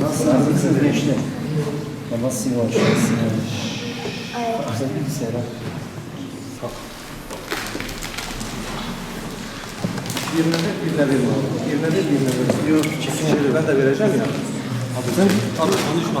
Nasılsınız gençler? Namaz sivaş. Güzel bilgisayara. Birine de birine bir var. Birine de birine bir. Yok çekince ben de vereceğim ya. Abi sen abi konuşma.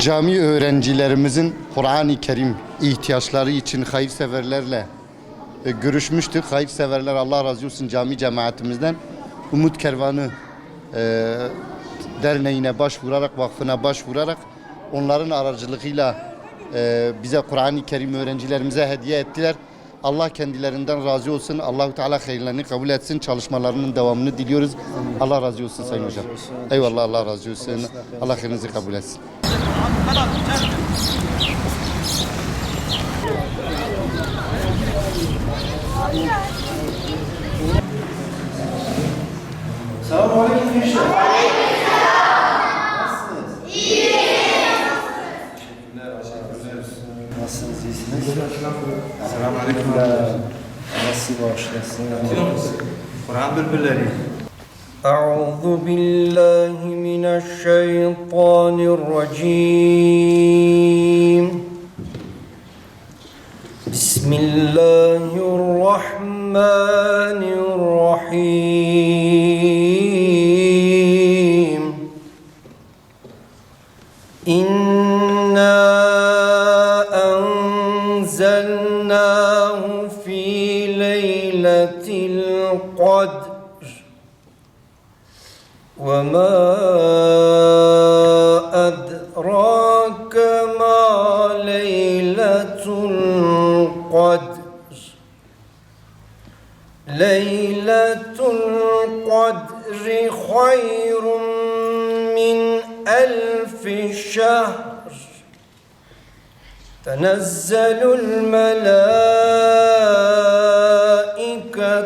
Cami öğrencilerimizin Kur'an-ı Kerim ihtiyaçları için hayırseverlerle e, görüşmüştük. Hayırseverler Allah razı olsun cami cemaatimizden Umut Kervanı e, derneğine başvurarak, vakfına başvurarak onların aracılığıyla e, bize Kur'an-ı Kerim öğrencilerimize hediye ettiler. Allah kendilerinden razı olsun. Allahu Teala hayırlarını kabul etsin. Çalışmalarının devamını diliyoruz. Allah razı olsun Sayın Hocam. Eyvallah Allah razı olsun. Allah hayrınızı kabul etsin. Selamun Aleyküm. Nasılsınız? iyisiniz? Selamun Aleyküm. Allah sizi bağışlasın. Kur'an bülbülleri. أعوذ بالله من الشيطان الرجيم بسم الله الرحمن الرحيم القدر وما أدراك ما ليلة القدر. ليلة القدر خير من ألف شهر. تنزل الملائكة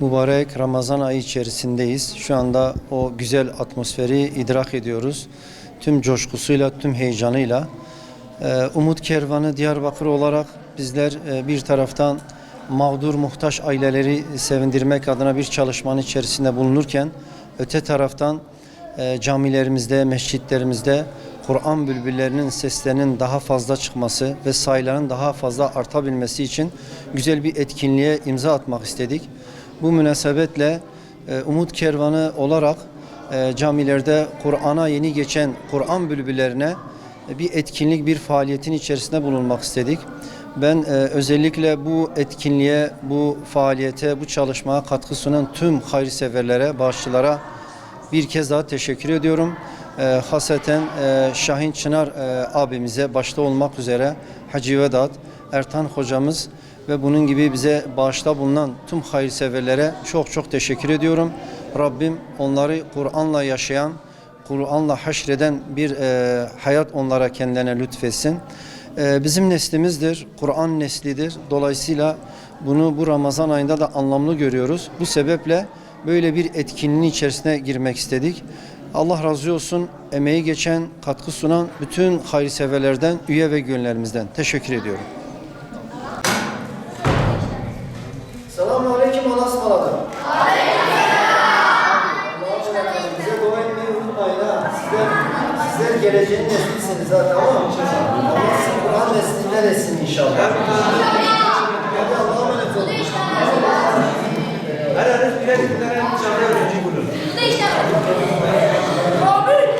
Mübarek Ramazan ayı içerisindeyiz. Şu anda o güzel atmosferi idrak ediyoruz. Tüm coşkusuyla, tüm heyecanıyla. Ee, Umut Kervanı Diyarbakır olarak bizler e, bir taraftan mağdur muhtaç aileleri sevindirmek adına bir çalışmanın içerisinde bulunurken öte taraftan e, camilerimizde, mescitlerimizde Kur'an bülbüllerinin seslerinin daha fazla çıkması ve sayıların daha fazla artabilmesi için güzel bir etkinliğe imza atmak istedik. Bu münasebetle e, Umut Kervanı olarak e, camilerde Kur'an'a yeni geçen Kur'an bülbüllerine e, bir etkinlik, bir faaliyetin içerisinde bulunmak istedik. Ben e, özellikle bu etkinliğe, bu faaliyete, bu çalışmaya katkı sunan tüm hayırseverlere, bağışçılara bir kez daha teşekkür ediyorum. E, haseten e, Şahin Çınar e, abimize başta olmak üzere Hacı Vedat, Ertan hocamız ve bunun gibi bize bağışta bulunan tüm hayırseverlere çok çok teşekkür ediyorum. Rabbim onları Kur'an'la yaşayan, Kur'an'la haşreden bir e, hayat onlara kendilerine lütfetsin. E, bizim neslimizdir, Kur'an neslidir. Dolayısıyla bunu bu Ramazan ayında da anlamlı görüyoruz. Bu sebeple böyle bir etkinliğin içerisine girmek istedik. Allah razı olsun emeği geçen, katkı sunan bütün hayırseverlerden, üye ve gönüllerimizden teşekkür ediyorum. Tamam mı? Allah sizin Kur'an neslinden etsin inşallah. Hadi Allah'a emanet olun. Her herif birer tane dışarıda öğrenci bulur. Robert.